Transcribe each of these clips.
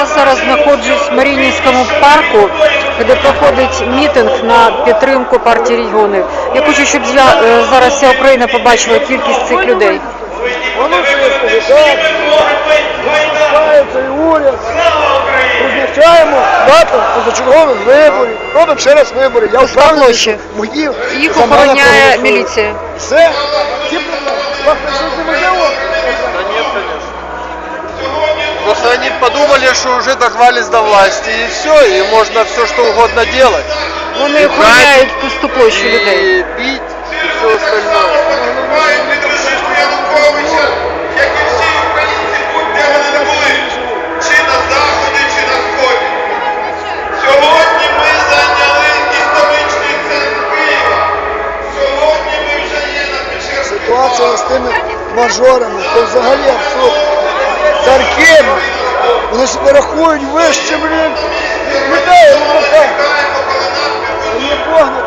Я зараз знаходжусь в Маріїнському парку, де проходить мітинг на підтримку партії регіонів. Я хочу, щоб я, е, зараз вся Україна побачила кількість цих людей. Виступається і уряд. Призначаємо дату позачергових виборів. Робимо ще раз вибори. Я впевнений, що мої Їх охороняє міліція. Все. Подумали, что уже дорвались до власти, и все, и можно все что угодно делать. Вони охороняють пусту площу людей. И бить, и все остальное. Януковича, як і всі українці, будь-де вони не були, чи на заході, чи на сході. Сьогодні ми зайняли історичний центр Києва. Сьогодні ми вже є на Печерській Ситуація з тими мажорами, то взагалі абсурд. Царки, вони себе рахують вище, блін. Людей, коли нас Вони підведуть погнуть.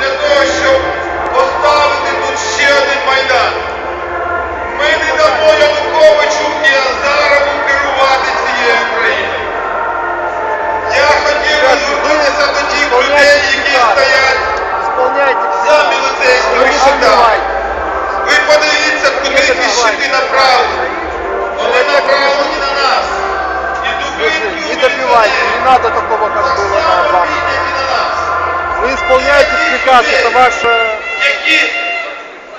для того, щоб поставити тут ще один майдан. Ми не дамо Януковичу і Азарову керувати цією країною. Я хотів би звернутися до тих людей, які стоять за міліцейськими щитами. надо такого, как было на вам. підняті на нас. Вы исполняете приказ, это ваша, Які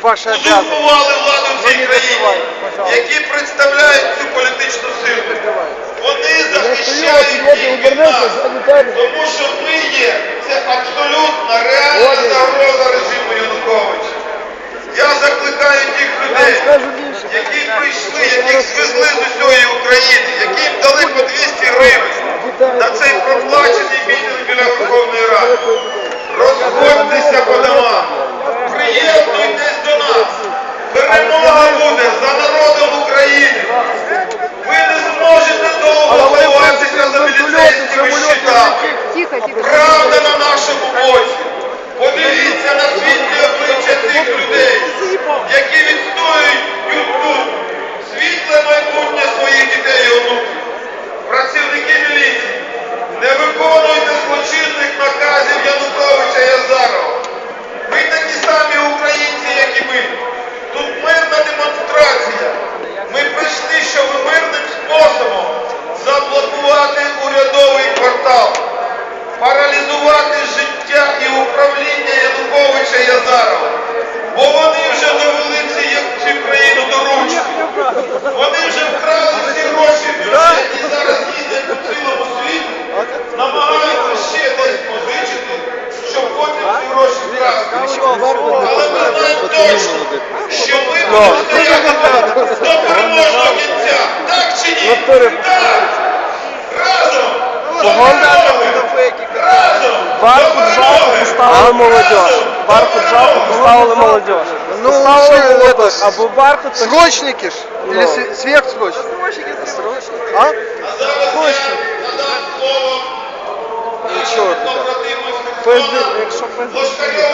ваша обязанность. узурпували владу в цій не країні, добивайте, пожалуйста. які представляють цю політичну силу. Вони Я стою, захищають підводить, їх від обернеться, нас. ззаду тебе. Тому що ми є, це абсолютно реальна Ой. загроза режиму Януковича. Я закликаю тих Я вам людей, скажу більше. які прийшли, яких звезли з усієї України, які їм дали по 200 гривень на цей проплачений мітинг біля Верховної Ради. Розходьтеся по домам. Приєднуйтесь до нас. Перемога буде за народом України. Ви не зможете довго ховатися за міліцейськими щитами. Правда на нашому боці. Подивіться Але ми знаємо точно, що ми будемо стояти до переможного кінця. Так чи ні? Так! Разом! До перемоги! Разом! До перемоги! поставили молодежь. Бар поджав, поставили молодежь. Ну, Поставили это, або Бархат, Срочники ж? Или све- сверхсрочники? А? А зараз я надам слово туди. побратиму ФСБ. Лошкарьову.